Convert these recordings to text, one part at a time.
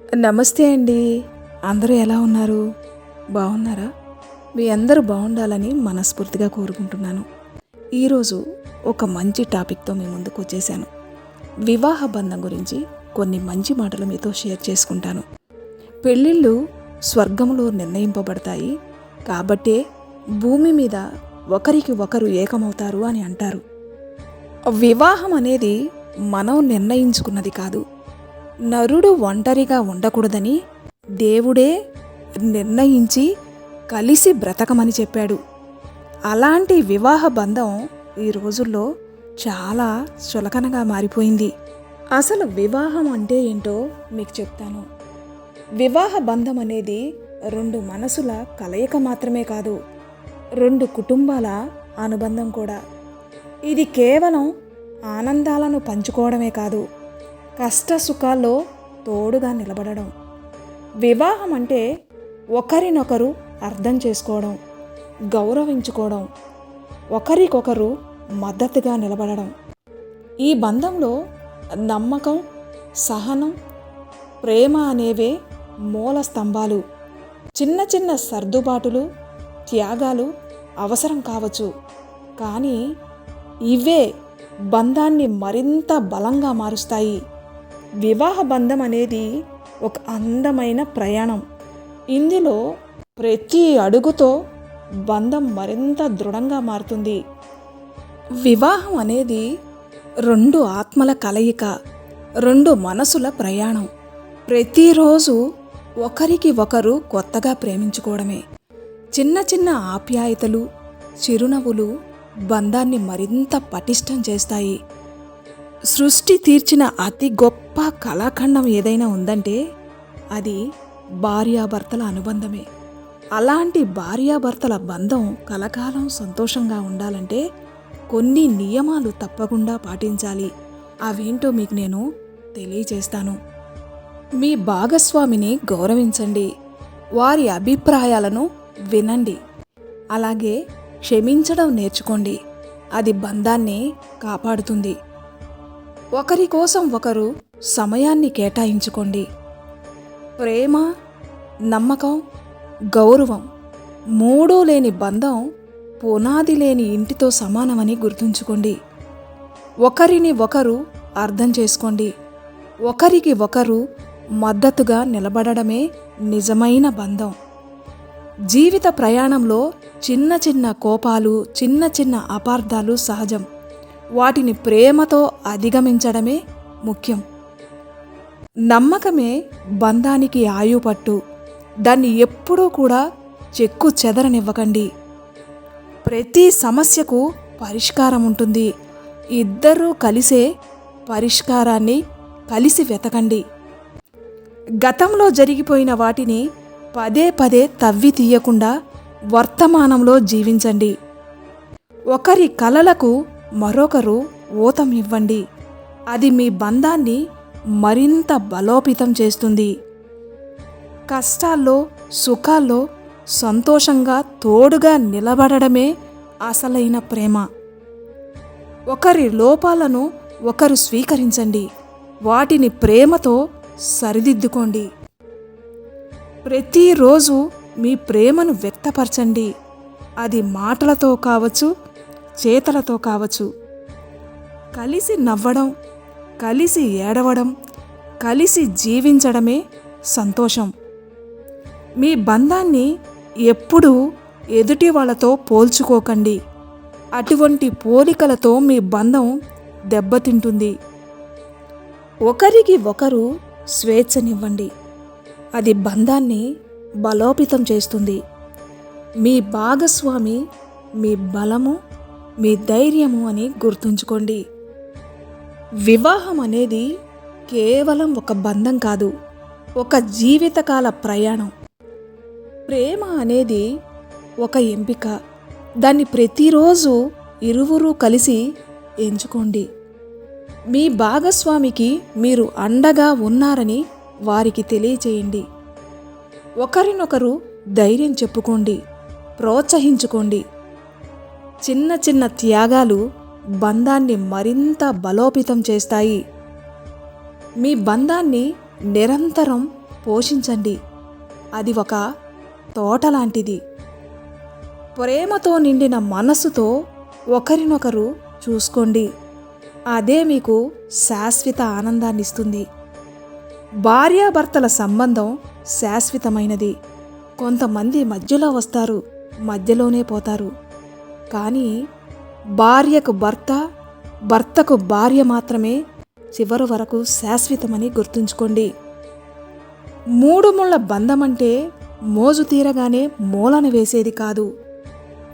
నమస్తే అండి. అందరూ ఎలా ఉన్నారు? బాగున్నారా? మీ అందరూ బాగుండాలని మనస్ఫూర్తిగా కోరుకుంటున్నాను. ఈరోజు ఒక మంచి టాపిక్తో మీ ముందుకు వచ్చేసాను. వివాహ బంధం గురించి కొన్ని మంచి మాటలు మీతో షేర్ చేసుకుంటాను. పెళ్ళిళ్ళు స్వర్గంలో నిర్ణయింపబడతాయి. కాబట్టే భూమి మీద ఒకరికి ఒకరు ఏకమవుతారు అని అంటారు. వివాహం అనేది మనం నిర్ణయించుకున్నది కాదు. నరుడు ఒంటరిగా ఉండకూడదని దేవుడే నిర్ణయించి కలిసి బ్రతకమని చెప్పాడు. అలాంటి వివాహ బంధం ఈ రోజుల్లో చాలా చులకనగా మారిపోయింది. అసలు వివాహం అంటే ఏంటో మీకు చెప్తాను. వివాహ బంధం అనేది రెండు మనసుల కలయిక మాత్రమే కాదు రెండు కుటుంబాల అనుబంధం కూడా. ఇది కేవలం ఆనందాలను పంచుకోవడమే కాదు కష్ట సుఖాల్లో తోడుగా నిలబడడం. వివాహం అంటే ఒకరినొకరు అర్థం చేసుకోవడం గౌరవించుకోవడం ఒకరికొకరు మద్దతుగా నిలబడడం. ఈ బంధంలో నమ్మకం సహనం ప్రేమ అనేవే మూల స్తంభాలు. చిన్న చిన్న సర్దుబాటులు త్యాగాలు అవసరం కావచ్చు. కానీ ఇవే బంధాన్ని మరింత బలంగా మారుస్తాయి. వివాహ బంధం అనేది ఒక అందమైన ప్రయాణం. ఇందులో ప్రతి అడుగుతో బంధం మరింత దృఢంగా మారుతుంది. వివాహం అనేది రెండు ఆత్మల కలయిక రెండు మనసుల ప్రయాణం. ప్రతిరోజు ఒకరికి ఒకరు కొత్తగా ప్రేమించుకోవడమే. చిన్న చిన్న ఆప్యాయతలు చిరునవ్వులు బంధాన్ని మరింత పటిష్టం చేస్తాయి. సృష్టి తీర్చిన అతి గొప్ప కళాఖండం ఏదైనా ఉందంటే అది భార్యాభర్తల అనుబంధమే. అలాంటి భార్యాభర్తల బంధం కలకాలం సంతోషంగా ఉండాలంటే కొన్ని నియమాలు తప్పకుండా పాటించాలి. అవేంటో మీకు నేను తెలియచేస్తాను మీ భాగస్వామిని గౌరవించండి. వారి అభిప్రాయాలను వినండి. అలాగే క్షమించడం నేర్చుకోండి. అది బంధాన్ని కాపాడుతుంది. ఒకరి కోసం ఒకరు సమయాన్ని కేటాయించుకోండి. ప్రేమ నమ్మకం గౌరవం మూడో లేని బంధం పునాది లేని ఇంటితో సమానమని గుర్తుంచుకోండి. ఒకరిని ఒకరు అర్థం చేసుకోండి. ఒకరికి ఒకరు మద్దతుగా నిలబడడమే నిజమైన బంధం. జీవిత ప్రయాణంలో చిన్న చిన్న కోపాలు చిన్న చిన్న అపార్థాలు సహజం. వాటిని ప్రేమతో అధిగమించడమే ముఖ్యం. నమ్మకమే బంధానికి ఆయుపట్టు. దాన్ని ఎప్పుడూ కూడా చెక్కు చెదరనివ్వకండి. ప్రతి సమస్యకు పరిష్కారం ఉంటుంది. ఇద్దరూ కలిసే పరిష్కారాన్ని కలిసి వెతకండి. గతంలో జరిగిపోయిన వాటిని పదే పదే తవ్వి తీయకుండా వర్తమానంలో జీవించండి. ఒకరి కలలకు మరొకరు ఊతం ఇవ్వండి. అది మీ బంధాన్ని మరింత బలోపేతం చేస్తుంది. కష్టాల్లో సుఖాల్లో సంతోషంగా తోడుగా నిలబడడమే అసలైన ప్రేమ. ఒకరి లోపాలను ఒకరు స్వీకరించండి. వాటిని ప్రేమతో సరిదిద్దుకోండి. ప్రతిరోజు మీ ప్రేమను వ్యక్తపరచండి. అది మాటలతో కావచ్చు చేతలతో కావచ్చు. కలిసి నవ్వడం కలిసి ఏడవడం కలిసి జీవించడమే సంతోషం. మీ బంధాన్ని ఎప్పుడూ ఎదుటి వాళ్ళతో పోల్చుకోకండి. అటువంటి పోలికలతో మీ బంధం దెబ్బతింటుంది. ఒకరికి ఒకరు స్వేచ్ఛనివ్వండి. అది బంధాన్ని బలోపేతం చేస్తుంది. మీ భాగస్వామి మీ బలము మీ ధైర్యము అని గుర్తుంచుకోండి. వివాహం అనేది కేవలం ఒక బంధం కాదు ఒక జీవితకాల ప్రయాణం. ప్రేమ అనేది ఒక ఎంపిక. దాన్ని ప్రతిరోజు ఇరువురు కలిసి ఎంచుకోండి. మీ భాగస్వామికి మీరు అండగా ఉన్నారని వారికి తెలియచేయండి. ఒకరినొకరు ధైర్యం చెప్పుకోండి ప్రోత్సహించుకోండి. చిన్న చిన్న త్యాగాలు బంధాన్ని మరింత బలోపేతం చేస్తాయి. మీ బంధాన్ని నిరంతరం పోషించండి. అది ఒక తోట లాంటిది. ప్రేమతో నిండిన మనస్సుతో ఒకరినొకరు చూసుకోండి. అదే మీకు శాశ్వత ఆనందాన్ని ఇస్తుంది భార్యాభర్తల సంబంధం శాశ్వతమైనది. కొంతమంది మధ్యలో వస్తారు మధ్యలోనే పోతారు. కానీ భార్యకు భర్త భర్తకు భార్య మాత్రమే చివరి వరకు శాశ్వతమని గుర్తుంచుకోండి. మూడు ముళ్ళ బంధమంటే మోజు తీరగానే మూలన వేసేది కాదు.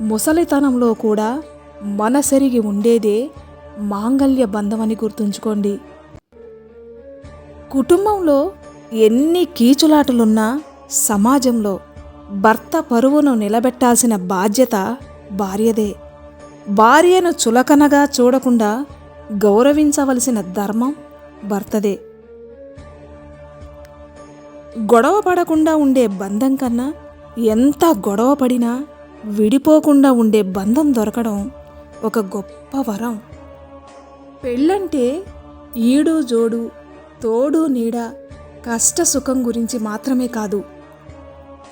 ముసలితనంలో కూడా మనసెరిగి ఉండేదే మాంగల్య బంధమని గుర్తుంచుకోండి. కుటుంబంలో ఎన్ని కీచులాటలున్నా సమాజంలో భర్త పరువును నిలబెట్టాల్సిన బాధ్యత భార్యదే. భార్యను చులకనగా చూడకుండా గౌరవించవలసిన ధర్మం భర్తదే. గొడవ పడకుండా ఉండే బంధం కన్నా ఎంత గొడవ పడినా విడిపోకుండా ఉండే బంధం దొరకడం ఒక గొప్ప వరం. పెళ్ళంటే ఈడు జోడు తోడు నీడ కష్ట సుఖం గురించి మాత్రమే కాదు.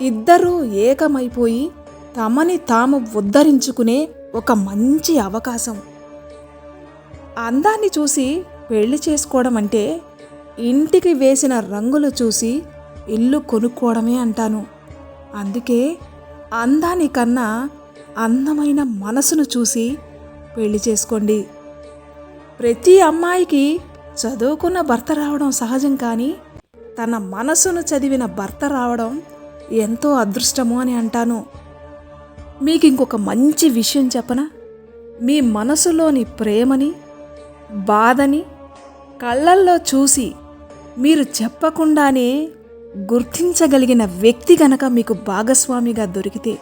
ఇద్దరూ ఏకమైపోయి తమని తాము ఉద్ధరించుకునే ఒక మంచి అవకాశం. అందాన్ని చూసి పెళ్ళి చేసుకోవడం అంటే ఇంటికి వేసిన రంగులు చూసి ఇల్లు కొనుక్కోవడమే అంటాను. అందుకే అందాని కన్నా అందమైన మనసును చూసి పెళ్ళి చేసుకోండి. ప్రతి అమ్మాయికి చదువుకున్న భర్త రావడం సహజం కానీ తన మనసును చదివిన భర్త రావడం ఎంతో అదృష్టము అని అంటాను. మీకు ఇంకొక మంచి విషయం చెప్పనా? మీ మనసులోని ప్రేమని బాధని కళ్ళల్లో చూసి మీరు చెప్పకుండానే గుర్తించగలిగిన వ్యక్తి గనక మీకు భాగస్వామిగా దొరికితే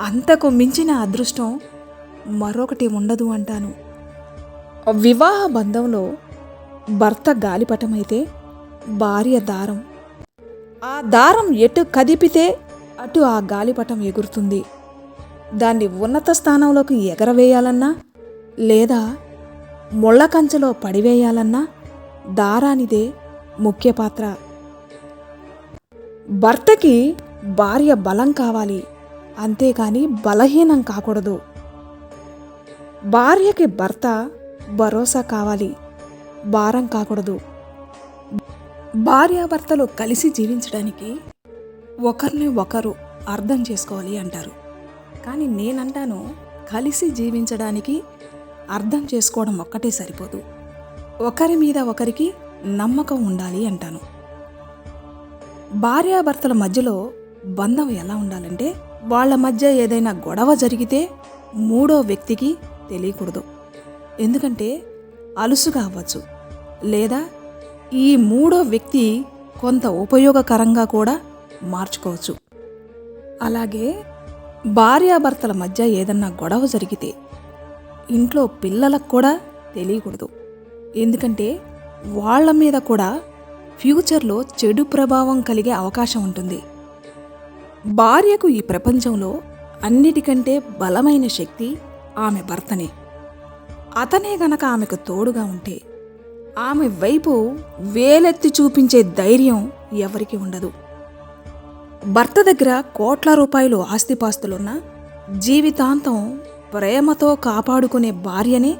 అంతకు మించిన అదృష్టం మరొకటి ఉండదు అంటాను. వివాహ బంధంలో భర్త గాలిపటమైతే భార్య దారం. ఆ దారం ఎటు కదిపితే అటు ఆ గాలిపటం ఎగురుతుంది. దాన్ని ఉన్నత స్థానంలోకి ఎగరవేయాలన్నా లేదా ముళ్ళ కంచెలో పడివేయాలన్నా దారానిదే ముఖ్య పాత్ర. భర్తకి భార్య బలం కావాలి అంతేకాని బలహీనం కాకూడదు. భార్యకి భర్త భరోసా కావాలి భారం కాకూడదు. భార్యాభర్తలు కలిసి జీవించడానికి ఒకరిని ఒకరు అర్థం చేసుకోవాలి అంటారు. కానీ నేనంటాను కలిసి జీవించడానికి అర్థం చేసుకోవడం ఒక్కటే సరిపోదు. ఒకరి మీద ఒకరికి నమ్మకం ఉండాలి అంటాను. భార్యాభర్తల మధ్యలో బంధం ఎలా ఉండాలంటే వాళ్ళ మధ్య ఏదైనా గొడవ జరిగితే మూడో వ్యక్తికి తెలియకూడదు. ఎందుకంటే అలుసుగా అవ్వచ్చు. లేదా ఈ మూడో వ్యక్తి కొంత ఉపయోగకరంగా కూడా మార్చుకోవచ్చు. అలాగే భార్యాభర్తల మధ్య ఏదన్నా గొడవ జరిగితే ఇంట్లో పిల్లలకు కూడా తెలియకూడదు. ఎందుకంటే వాళ్ళ మీద కూడా ఫ్యూచర్లో చెడు ప్రభావం కలిగే అవకాశం ఉంటుంది. భార్యకు ఈ ప్రపంచంలో అన్నిటికంటే బలమైన శక్తి ఆమె భర్తనే. అతనే గనక ఆమెకు తోడుగా ఉంటే ఆమె వైపు వేలెత్తి చూపించే ధైర్యం ఎవరికి ఉండదు. భర్త దగ్గర కోట్ల రూపాయలు ఆస్తిపాస్తులున్నా జీవితాంతం ప్రేమతో కాపాడుకునే భార్యనే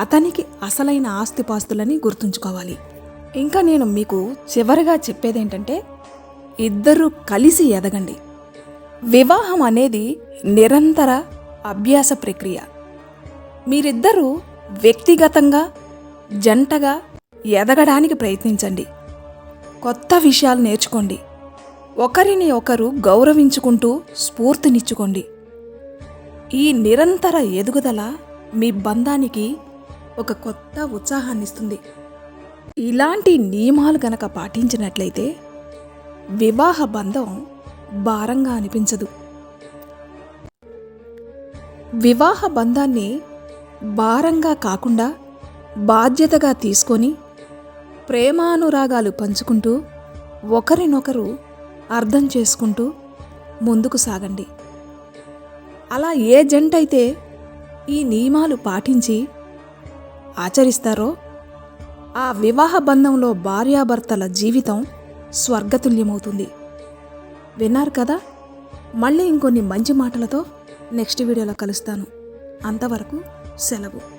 అతనికి అసలైన ఆస్తిపాస్తులని గుర్తుంచుకోవాలి. ఇంకా నేను మీకు చివరిగా చెప్పేదేంటంటే ఇద్దరూ కలిసి ఎదగండి. వివాహం అనేది నిరంతర అభ్యాస ప్రక్రియ. మీరిద్దరూ వ్యక్తిగతంగా జంటగా ఎదగడానికి ప్రయత్నించండి. కొత్త విషయాలు నేర్చుకోండి. ఒకరిని ఒకరు గౌరవించుకుంటూ స్ఫూర్తినిచ్చుకోండి. ఈ నిరంతర ఎదుగుదల మీ బంధానికి ఒక కొత్త ఉత్సాహాన్నిస్తుంది. ఇలాంటి నియమాలు గనక పాటించినట్లయితే వివాహ బంధం భారంగా అనిపించదు. వివాహ బంధాన్ని భారంగా కాకుండా బాధ్యతగా తీసుకొని ప్రేమానురాగాలు పంచుకుంటూ ఒకరినొకరు అర్థం చేసుకుంటూ ముందుకు సాగండి. అలా ఏ జంట అయితే ఈ నియమాలు పాటించి ఆచరిస్తారో ఆ వివాహ బంధంలో భార్యాభర్తల జీవితం స్వర్గతుల్యమవుతుంది. విన్నారు కదా? మళ్ళీ ఇంకొన్ని మంచి మాటలతో నెక్స్ట్ వీడియోలో కలుస్తాను. అంతవరకు సెలవు.